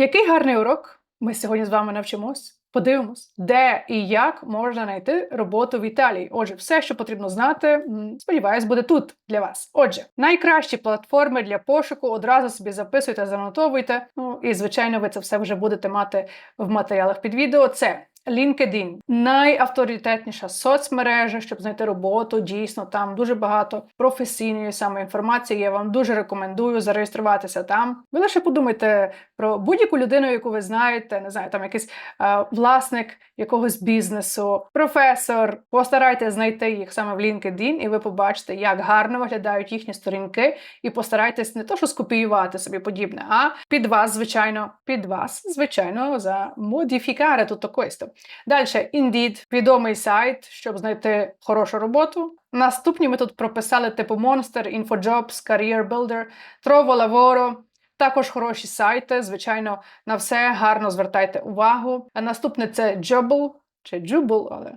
Який гарний урок ми сьогодні з вами навчимось? Подивимось, де і як можна знайти роботу в Італії. Отже, все, що потрібно знати, сподіваюсь, буде тут для вас. Отже, найкращі платформи для пошуку одразу собі записуйте, занотовуйте. Ну і звичайно, ви це все вже будете мати в матеріалах під відео. Це LinkedIn найавторитетніша соцмережа, щоб знайти роботу. Дійсно, там дуже багато професійної саме інформації. Я вам дуже рекомендую зареєструватися там. Ви лише подумайте про будь-яку людину, яку ви знаєте, не знаю, там якийсь е, власник якогось бізнесу, професор. Постарайтесь знайти їх саме в LinkedIn, і ви побачите, як гарно виглядають їхні сторінки, і постарайтесь не то, що скопіювати собі подібне, а під вас, звичайно, під вас, звичайно, за замодифікаре tutto questo. Далі, Indeed, відомий сайт, щоб знайти хорошу роботу. Наступні ми тут прописали типу Monster, InfoJobs, Career Builder, Trovo Lavoro. Також хороші сайти, звичайно, на все гарно звертайте увагу. А наступне це Jobble, чи Jubble, але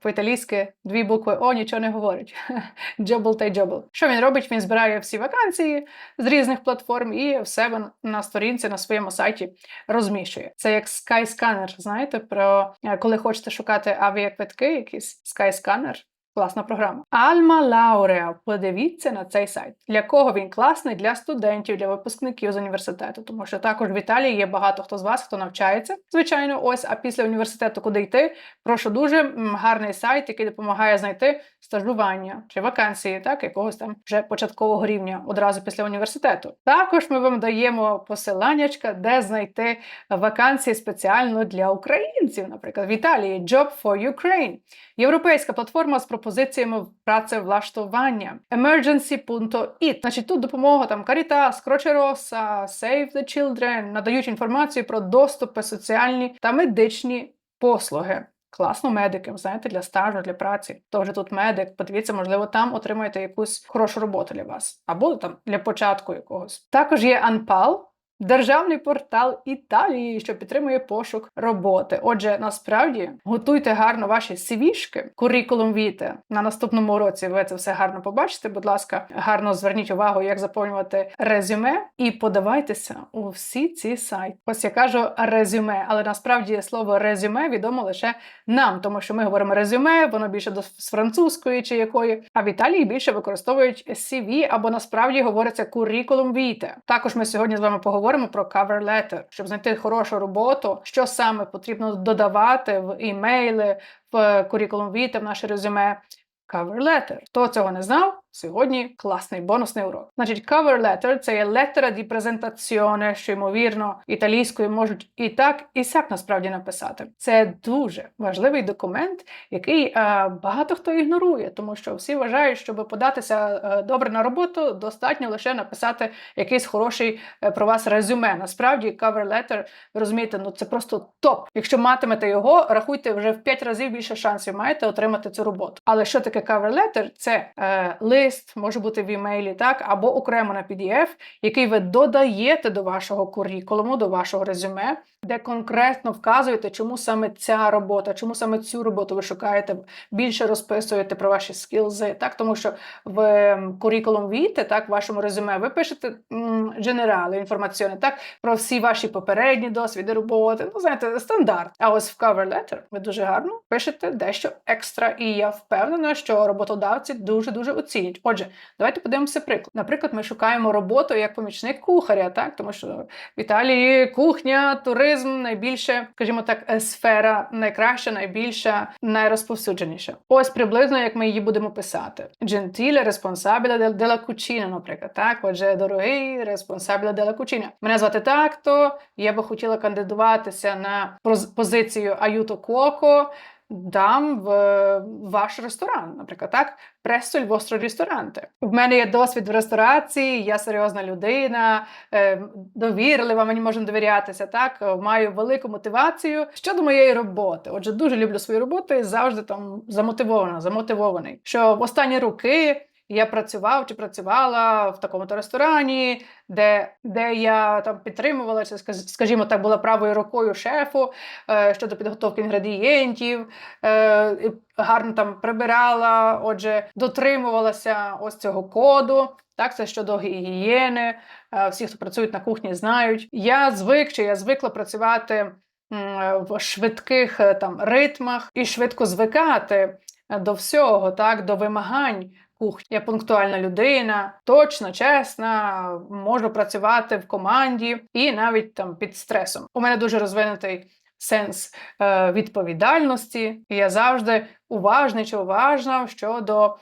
по-італійськи дві букви О нічого не говорить. Джобл та джобл. Що він робить? Він збирає всі вакансії з різних платформ і в себе на сторінці на своєму сайті розміщує. Це як Skyscanner, знаєте, про е, коли хочете шукати авіаквитки, якийсь Skyscanner. Класна програма. Alma Laurea. Подивіться на цей сайт. Для кого він класний? Для студентів, для випускників з університету, тому що також в Італії є багато хто з вас, хто навчається. Звичайно, ось, а після університету куди йти? Прошу дуже гарний сайт, який допомагає знайти стажування чи вакансії, так, якогось там вже початкового рівня одразу після університету. Також ми вам даємо посиланнячка, де знайти вакансії спеціально для українців, наприклад, в Італії Job for Ukraine. Європейська платформа з пропозиціями працевлаштування emergency.it. Значить, тут допомога там Caritas, Croce Save the Children надають інформацію про доступи соціальні та медичні послуги. Класно медикам, знаєте, для стажу, для праці. То вже тут медик. Подивіться, можливо, там отримаєте якусь хорошу роботу для вас, або там для початку якогось. Також є Анпал. Державний портал Італії, що підтримує пошук роботи. Отже, насправді готуйте гарно ваші CV-шки, куррикулум віте. На наступному уроці ви це все гарно побачите. Будь ласка, гарно зверніть увагу, як заповнювати резюме, і подавайтеся у всі ці сайти. Ось я кажу резюме, але насправді слово резюме відомо лише нам, тому що ми говоримо резюме, воно більше до з французької чи якої, а в Італії більше використовують CV, або насправді говориться куррикулум віте. Також ми сьогодні з вами поговоримо про cover letter, щоб знайти хорошу роботу, що саме потрібно додавати в імейли, в curriculum vitae, в наше резюме. Cover letter. Хто цього не знав? Сьогодні класний бонусний урок. Значить, cover letter – це є lettera di presentazione, що ймовірно італійською можуть і так, і сяк насправді написати. Це дуже важливий документ, який е, багато хто ігнорує, тому що всі вважають, щоб податися е, добре на роботу, достатньо лише написати якийсь хороший е, про вас резюме. Насправді, cover letter, ви розумієте, ну це просто топ. Якщо матимете його, рахуйте вже в 5 разів більше шансів маєте отримати цю роботу. Але що таке cover letter? Це е, лист, може бути в імейлі, так, або окремо на PDF, який ви додаєте до вашого куррикулуму, до вашого резюме, де конкретно вказуєте, чому саме ця робота, чому саме цю роботу ви шукаєте, більше розписуєте про ваші скілзи, так, тому що в куррикулум віте, так, в вашому резюме, ви пишете дженерали, інформаціони, так, про всі ваші попередні досвіди роботи, ну, знаєте, стандарт. А ось в cover letter ви дуже гарно пишете дещо екстра, і я впевнена, що роботодавці дуже-дуже оцінять. Отже, давайте подивимося приклад. Наприклад, ми шукаємо роботу як помічник кухаря, так, тому що в Італії кухня, туризм найбільше, скажімо так, е, сфера найкраща, найбільша, найрозповсюдженіша. Ось приблизно як ми її будемо писати. Gentile responsabile della cucina, наприклад. Так, отже, дорогий responsabile della cucina. Мене звати так, то я би хотіла кандидуватися на поз- позицію аюто cuoco дам в ваш ресторан, наприклад, так, престоль vostro ristorante. В мене є досвід в ресторації, я серйозна людина, е, довірлива, мені можна довірятися. Так, е, маю велику мотивацію щодо моєї роботи. Отже, дуже люблю свою роботу і завжди там замотивована, замотивований. Що в останні роки. Я працював чи працювала в такому-то ресторані, де де я там підтримувала, чи скажімо так, була правою рукою шефу е, щодо підготовки інгредієнтів, е, гарно там прибирала, отже, дотримувалася ось цього коду. Так, це щодо гігієни. Е, Всі, хто працюють на кухні, знають. Я звик чи я звикла працювати в швидких е, там ритмах і швидко звикати е, до всього, так, до вимагань кухні. Я пунктуальна людина, точно чесна, можу працювати в команді і навіть там під стресом. У мене дуже розвинутий сенс е, відповідальності, і я завжди уважний чи уважна щодо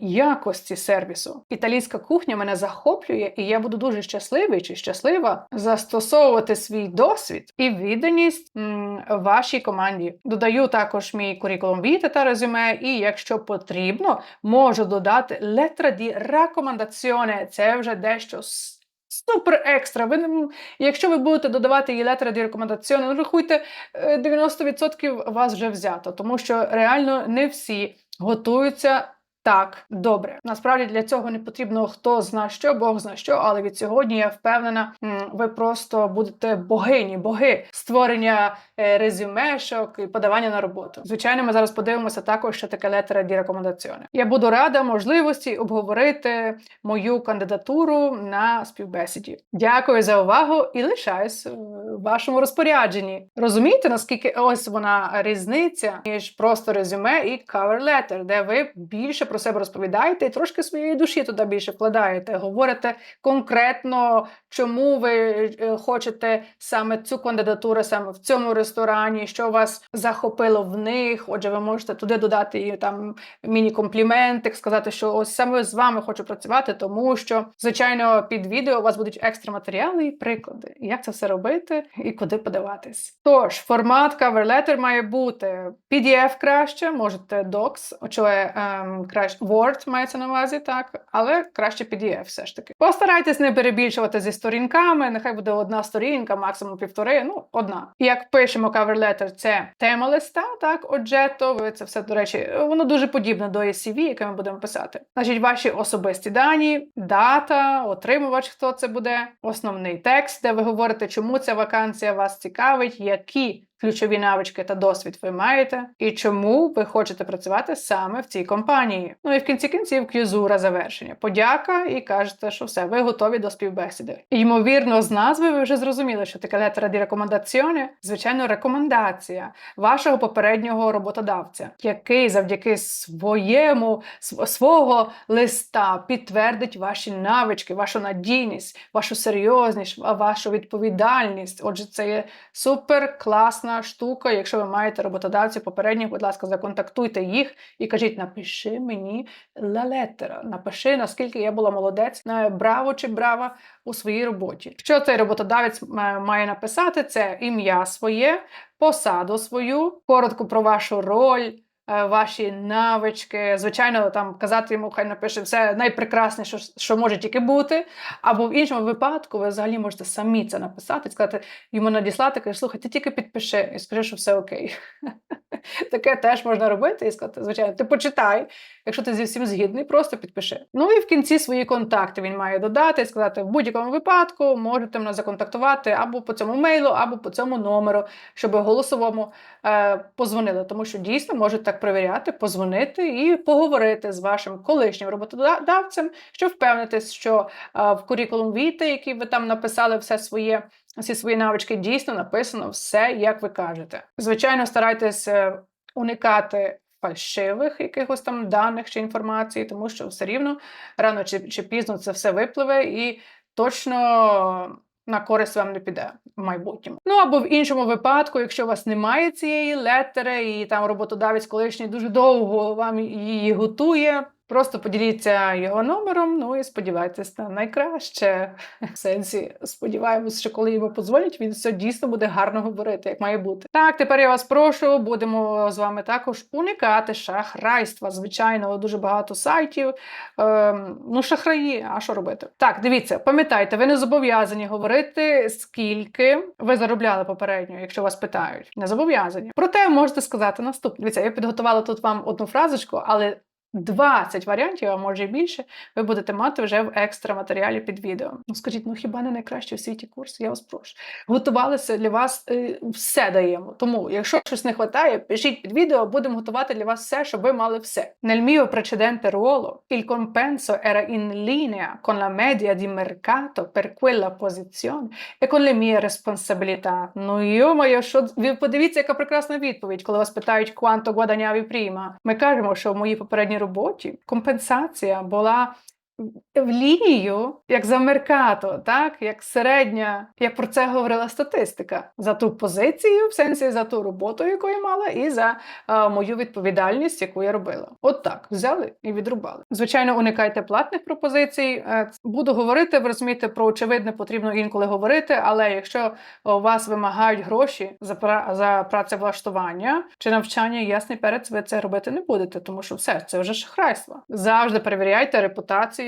якості сервісу. Італійська кухня мене захоплює, і я буду дуже щасливий чи щаслива застосовувати свій досвід і відданість вашій команді. Додаю також мій курікулум віта та резюме, і якщо потрібно, можу додати летра ді рекомендаціоне. Це вже дещо. Супер екстра. Ви якщо ви будете додавати її рекомендаціоне, ну рахуйте, е, 90% вас вже взято, тому що реально не всі готуються так добре. Насправді для цього не потрібно хто зна що, Бог зна що, але від сьогодні я впевнена, ви просто будете богині, боги створення е, резюмешок і подавання на роботу. Звичайно, ми зараз подивимося також, що таке летера ді рекомендаціоне. Я буду рада можливості обговорити мою кандидатуру на співбесіді. Дякую за увагу і лишаюсь в вашому розпорядженні. Розумієте, наскільки ось вона різниця між просто резюме і cover letter, де ви більше про себе розповідаєте і трошки своєї душі туди більше вкладаєте, говорите конкретно, чому ви е, хочете саме цю кандидатуру, саме в цьому ресторані, що вас захопило в них. Отже, ви можете туди додати і там міні-компліментик, сказати, що ось саме з вами хочу працювати, тому що, звичайно, під відео у вас будуть екстра матеріали і приклади, як це все робити і куди подаватись. Тож, формат cover letter має бути PDF краще, можете Docs, чи ем, краще Word мається на увазі, так, але краще PDF все ж таки. Постарайтесь не перебільшувати зі сторінками, нехай буде одна сторінка, максимум півтори, ну, одна. Як пишемо cover letter, це тема листа, так, ви це все, до речі, воно дуже подібне до CV, яке ми будемо писати. Значить, ваші особисті дані, дата, отримувач, хто це буде, основний текст, де ви говорите, чому ця вакансія вас цікавить, які ключові навички та досвід ви маєте, і чому ви хочете працювати саме в цій компанії. Ну і в кінці кінців к'юзура завершення. Подяка і кажете, що все, ви готові до співбесіди. І, ймовірно, з назви ви вже зрозуміли, що таке летера ді рекомендаціоне, звичайно, рекомендація вашого попереднього роботодавця, який завдяки своєму свого листа підтвердить ваші навички, вашу надійність, вашу серйозність, вашу відповідальність. Отже, це є супер класна штука. Якщо ви маєте роботодавців попередніх, будь ласка, законтактуйте їх і кажіть, напиши мені лелетера, напиши, наскільки я була молодець, браво чи брава у своїй роботі. Що цей роботодавець має написати? Це ім'я своє, посаду свою, коротко про вашу роль. Е, Ваші навички, звичайно, там казати йому, хай напише все найпрекрасніше, що, що може тільки бути. Або в іншому випадку ви взагалі можете самі це написати, сказати йому надіслати, каже, слухай, ти тільки підпиши і скажи, що все окей. Таке теж можна робити і сказати, звичайно, ти почитай, якщо ти зі всім згідний, просто підпиши. Ну і в кінці свої контакти він має додати і сказати, в будь-якому випадку можете мене законтактувати або по цьому мейлу, або по цьому номеру, щоб голосовому е, позвонили. Тому що дійсно можуть так перевіряти, позвонити і поговорити з вашим колишнім роботодавцем, щоб впевнитись, що е, в курікулум віти, який ви там написали все своє, всі свої навички, дійсно написано все, як ви кажете. Звичайно, старайтесь уникати фальшивих якихось там даних чи інформації, тому що все рівно рано чи, чи пізно це все випливе і точно. На користь вам не піде в майбутньому. Ну або в іншому випадку, якщо у вас немає цієї летери, і там роботодавець колишній дуже довго вам її готує. Просто поділіться його номером, ну і сподівайтесь на найкраще. В сенсі, сподіваємось, що коли йому подзвонять, він все дійсно буде гарно говорити, як має бути. Так, тепер я вас прошу, будемо з вами також уникати шахрайства. Звичайно, дуже багато сайтів. Ем, ну, шахраї, а що робити? Так, дивіться, пам'ятайте, ви не зобов'язані говорити, скільки ви заробляли попередньо, якщо вас питають. Не зобов'язані. Проте можете сказати наступне. Дивіться, я підготувала тут вам одну фразочку, але 20 варіантів, а може і більше, ви будете мати вже в екстра матеріалі під відео. Ну скажіть, ну хіба не найкращий у світі курс? Я вас прошу. Готувалися для вас е, все даємо. Тому, якщо щось не вистачає, пишіть під відео, будемо готувати для вас все, щоб ви мали все. Nel mio precedente ruolo, il compenso era in linea con la media di mercato quella posizione e con le mie responsabilità. Ну йо-моє, що ви подивіться, яка прекрасна відповідь, коли вас питають quanto guadagnavi prima. Ми кажемо, що в моїй попередній роботі компенсація була в лінію, як за меркато, так як середня, як про це говорила статистика, за ту позицію, в сенсі за ту роботу, яку я мала, і за е, мою відповідальність, яку я робила. От так взяли і відрубали. Звичайно, уникайте платних пропозицій. Е, Буду говорити, ви розумієте, про очевидне потрібно інколи говорити, але якщо у вас вимагають гроші за пра- за працевлаштування чи навчання, ясний перець, ви це робити не будете, тому що все це вже шахрайство. Завжди перевіряйте репутацію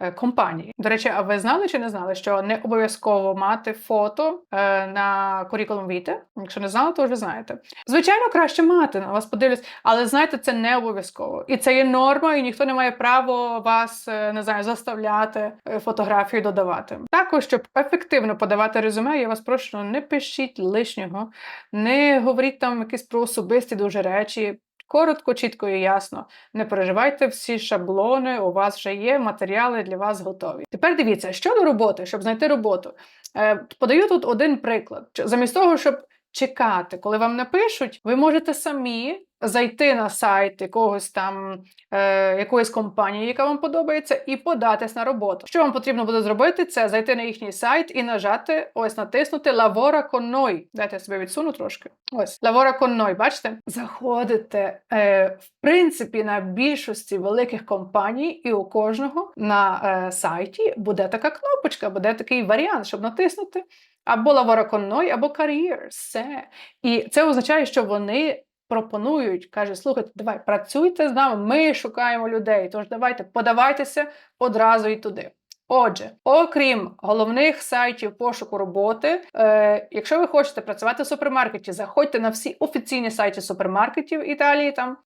е, компанії. До речі, а ви знали чи не знали, що не обов'язково мати фото е, на curriculum vitae? Якщо не знали, то вже знаєте. Звичайно, краще мати на вас подивлюсь, але знаєте, це не обов'язково. І це є норма, і ніхто не має права вас е, не знаю, заставляти фотографії додавати. Також, щоб ефективно подавати резюме, я вас прошу, не пишіть лишнього, не говоріть там якісь про особисті дуже речі. Коротко, чітко і ясно. Не переживайте всі шаблони, у вас вже є матеріали для вас готові. Тепер дивіться, щодо роботи, щоб знайти роботу. Е, подаю тут один приклад. Замість того, щоб чекати, коли вам напишуть, ви можете самі зайти на сайт якогось там е, якоїсь компанії, яка вам подобається, і податись на роботу. Що вам потрібно буде зробити, це зайти на їхній сайт і нажати, ось натиснути con noi. Дайте я себе відсуну трошки. Ось con noi, бачите? Заходите е, в принципі на більшості великих компаній, і у кожного на е, сайті буде така кнопочка, буде такий варіант, щоб натиснути. Або лавороконной, або кар'єр. Все. І це означає, що вони пропонують, каже, слухайте, давай працюйте з нами, ми шукаємо людей. Тож давайте подавайтеся одразу і туди. Отже, окрім головних сайтів пошуку роботи, е, якщо ви хочете працювати в супермаркеті, заходьте на всі офіційні сайти супермаркетів Італії, там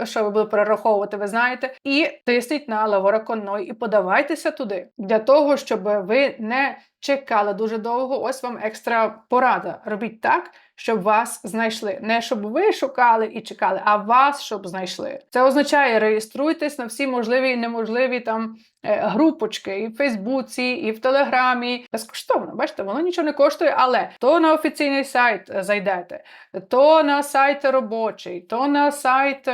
е, що ви будете перераховувати, ви знаєте, і тисніть на Lavora con і подавайтеся туди для того, щоб ви не чекали дуже довго. Ось вам екстра порада. Робіть так, щоб вас знайшли. Не щоб ви шукали і чекали, а вас щоб знайшли. Це означає реєструйтесь на всі можливі і неможливі там е, групочки і в Фейсбуці, і в Телеграмі. Безкоштовно, бачите, воно нічого не коштує, але то на офіційний сайт зайдете, то на сайт робочий, то на сайт.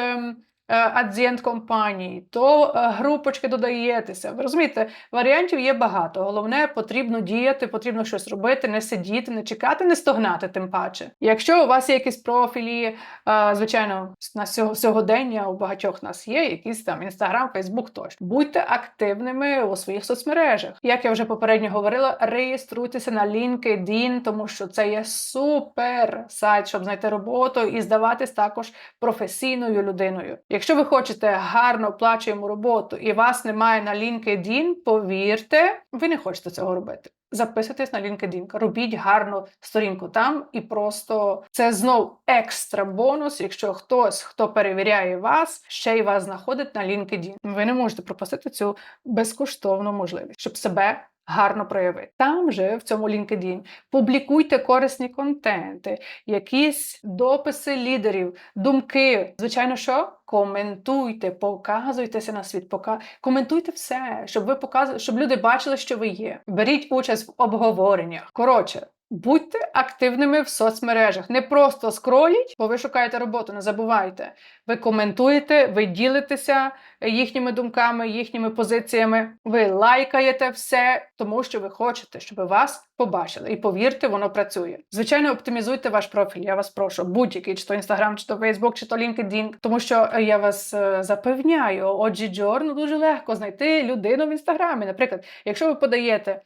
Е, Адзієнт компанії, то е, групочки додаєтеся. Ви розумієте, варіантів є багато. Головне, потрібно діяти, потрібно щось робити, не сидіти, не чекати, не стогнати, тим паче. Якщо у вас є якісь профілі, е, звичайно, на сього- сьогодення у багатьох нас є, якісь там інстаграм, фейсбук тощо. Будьте активними у своїх соцмережах. Як я вже попередньо говорила, реєструйтеся на LinkedIn, тому що це є супер сайт, щоб знайти роботу і здаватись також професійною людиною. Якщо ви хочете гарно оплачуємо роботу і вас немає на LinkedIn, повірте, ви не хочете цього робити. Записуйтесь на LinkedIn, робіть гарну сторінку там, і просто це знов екстра бонус, якщо хтось, хто перевіряє вас, ще й вас знаходить на LinkedIn. Ви не можете пропустити цю безкоштовну можливість, щоб себе гарно проявити. Там же в цьому LinkedIn публікуйте корисні контенти, якісь дописи лідерів, думки. Звичайно, що коментуйте, показуйтеся на світ, пока коментуйте все, щоб ви показували, щоб люди бачили, що ви є. Беріть участь в обговореннях. Коротше. Будьте активними в соцмережах. Не просто скроліть, бо ви шукаєте роботу, не забувайте. Ви коментуєте, ви ділитеся їхніми думками, їхніми позиціями. Ви лайкаєте все, тому що ви хочете, щоб вас побачили. І повірте, воно працює. Звичайно, оптимізуйте ваш профіль. Я вас прошу, будь-який, чи то Instagram, чи то Facebook, чи то LinkedIn. Тому що я вас е, запевняю, Оджі Джорно дуже легко знайти людину в інстаграмі. Наприклад, якщо ви подаєте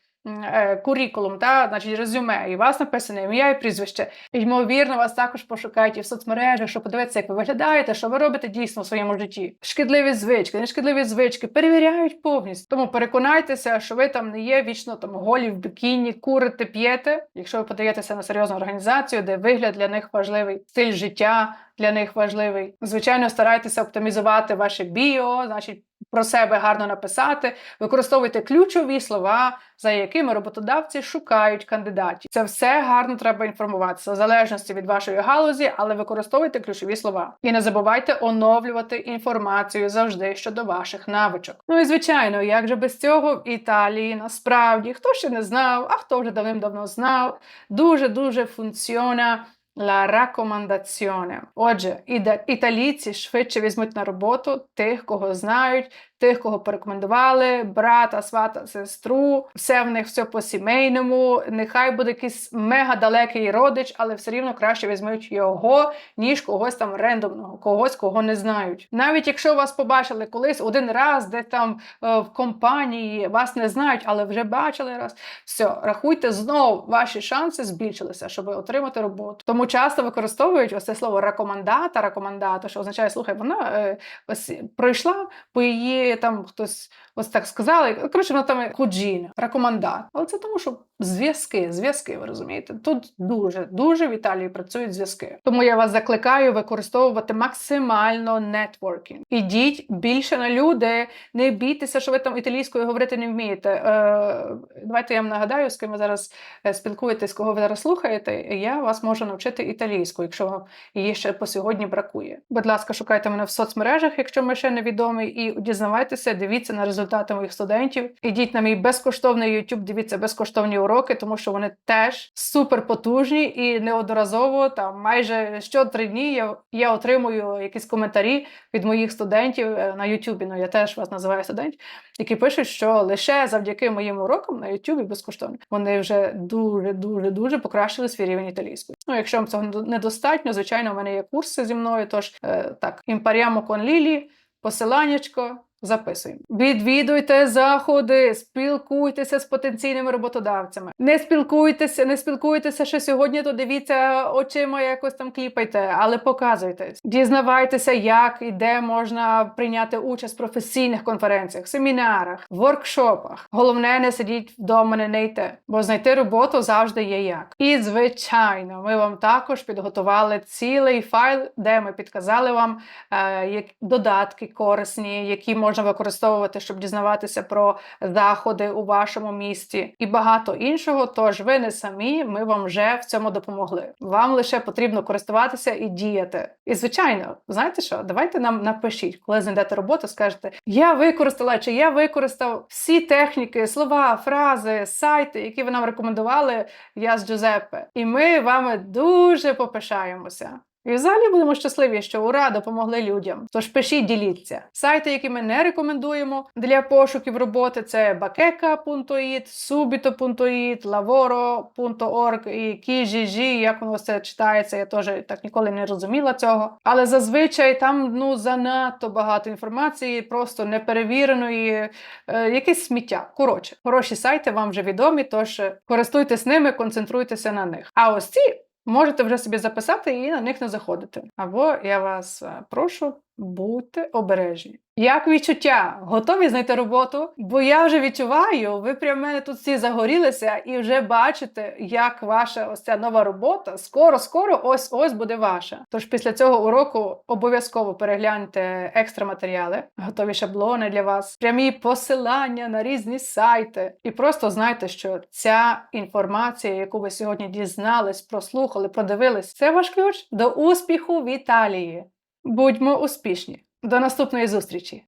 курікулум, та значить резюме, і вас написане ім'я і прізвище. Ймовірно, вас також пошукають і в соцмережах, щоб подивитися, як ви виглядаєте, що ви робите дійсно в своєму житті. Шкідливі звички, нешкідливі звички перевіряють повністю. Тому переконайтеся, що ви там не є вічно там голі в бікіні, курите, п'єте. Якщо ви подаєтеся на серйозну організацію, де вигляд для них важливий, стиль життя для них важливий. Звичайно, старайтеся оптимізувати ваше біо, значить. Про себе гарно написати, використовуйте ключові слова, за якими роботодавці шукають кандидатів. Це все гарно треба інформуватися в залежності від вашої галузі, але використовуйте ключові слова. І не забувайте оновлювати інформацію завжди щодо ваших навичок. Ну і звичайно, як же без цього в Італії насправді хто ще не знав, а хто вже давним-давно знав, дуже дуже функціона La raccomandazione. Отже, італійці швидше візьмуть на роботу тих, кого знають, тих, кого порекомендували, брата, свата, сестру, все в них все по сімейному. Нехай буде якийсь мега далекий родич, але все рівно краще візьмуть його, ніж когось там рендомного, когось, кого не знають. Навіть якщо вас побачили колись один раз, де там е, в компанії вас не знають, але вже бачили раз. Все, рахуйте знову, ваші шанси збільшилися, щоб отримати роботу. Тому часто використовують ось це слово рекомендата, рекомендата, що означає, слухай, вона е, ось пройшла по її там хтось ось так сказали. Коротше, вона там куджіна, рекомендат. Але це тому, що зв'язки, зв'язки, ви розумієте. Тут дуже, дуже в Італії працюють зв'язки. Тому я вас закликаю використовувати максимально нетворкінг. Ідіть більше на люди, не бійтеся, що ви там італійською говорити не вмієте. Е, давайте я вам нагадаю, з ким ви зараз е, спілкуєтесь, кого ви зараз слухаєте. Я вас можу навчити італійську, якщо її ще по сьогодні бракує. Будь ласка, шукайте мене в соцмережах, якщо ми ще не відомі, і дізнавайтеся, дивіться на результати моїх студентів. Ідіть на мій безкоштовний YouTube, дивіться безкоштовні уроки, тому що вони теж супер потужні і неодноразово там майже що три дні я, я отримую якісь коментарі від моїх студентів е, на YouTube. Ну я теж вас називаю студентів, які пишуть, що лише завдяки моїм урокам на YouTube безкоштовно вони вже дуже дуже дуже покращили свій рівень італійської. Ну, якщо вам цього недостатньо, звичайно, у мене є курси зі мною. Тож е, так, імпаріамо кон лілі, посиланнячко. Записуємо. Відвідуйте заходи, спілкуйтеся з потенційними роботодавцями. Не спілкуйтеся, не спілкуйтеся ще сьогодні, то дивіться очима, якось там кліпайте, але показуйтесь. Дізнавайтеся, як і де можна прийняти участь в професійних конференціях, семінарах, воркшопах. Головне, не сидіть вдома, не нейте, бо знайти роботу завжди є як. І звичайно, ми вам також підготували цілий файл, де ми підказали вам е, як додатки корисні, які можна використовувати, щоб дізнаватися про заходи у вашому місті і багато іншого. Тож ви не самі, ми вам вже в цьому допомогли. Вам лише потрібно користуватися і діяти. І звичайно, знаєте що? Давайте нам напишіть, коли знайдете роботу, скажете: я використала чи я використав всі техніки, слова, фрази, сайти, які ви нам рекомендували. Я з Джузеппе. І ми вами дуже попишаємося. І взагалі будемо щасливі, що ура допомогли людям. Тож пишіть, діліться. Сайти, які ми не рекомендуємо для пошуків роботи, це bakeka.it, subito.it, lavoro.org і Kijiji, як воно все читається, я теж так ніколи не розуміла цього. Але зазвичай там ну занадто багато інформації, просто неперевіреної, е, якесь сміття. Коротше, хороші сайти вам вже відомі, тож користуйтесь ними, концентруйтеся на них. А ось ці можете вже собі записати і на них не заходити. Або я вас е, прошу. Будьте обережні. Як відчуття? Готові знайти роботу? Бо я вже відчуваю, ви прямо мене тут всі загорілися і вже бачите, як ваша ось ця нова робота скоро-скоро ось ось буде ваша. Тож після цього уроку обов'язково перегляньте екстра матеріали, готові шаблони для вас, прямі посилання на різні сайти. І просто знайте, що ця інформація, яку ви сьогодні дізнались, прослухали, продивились, це ваш ключ до успіху в Італії. Будьмо успішні! До наступної зустрічі!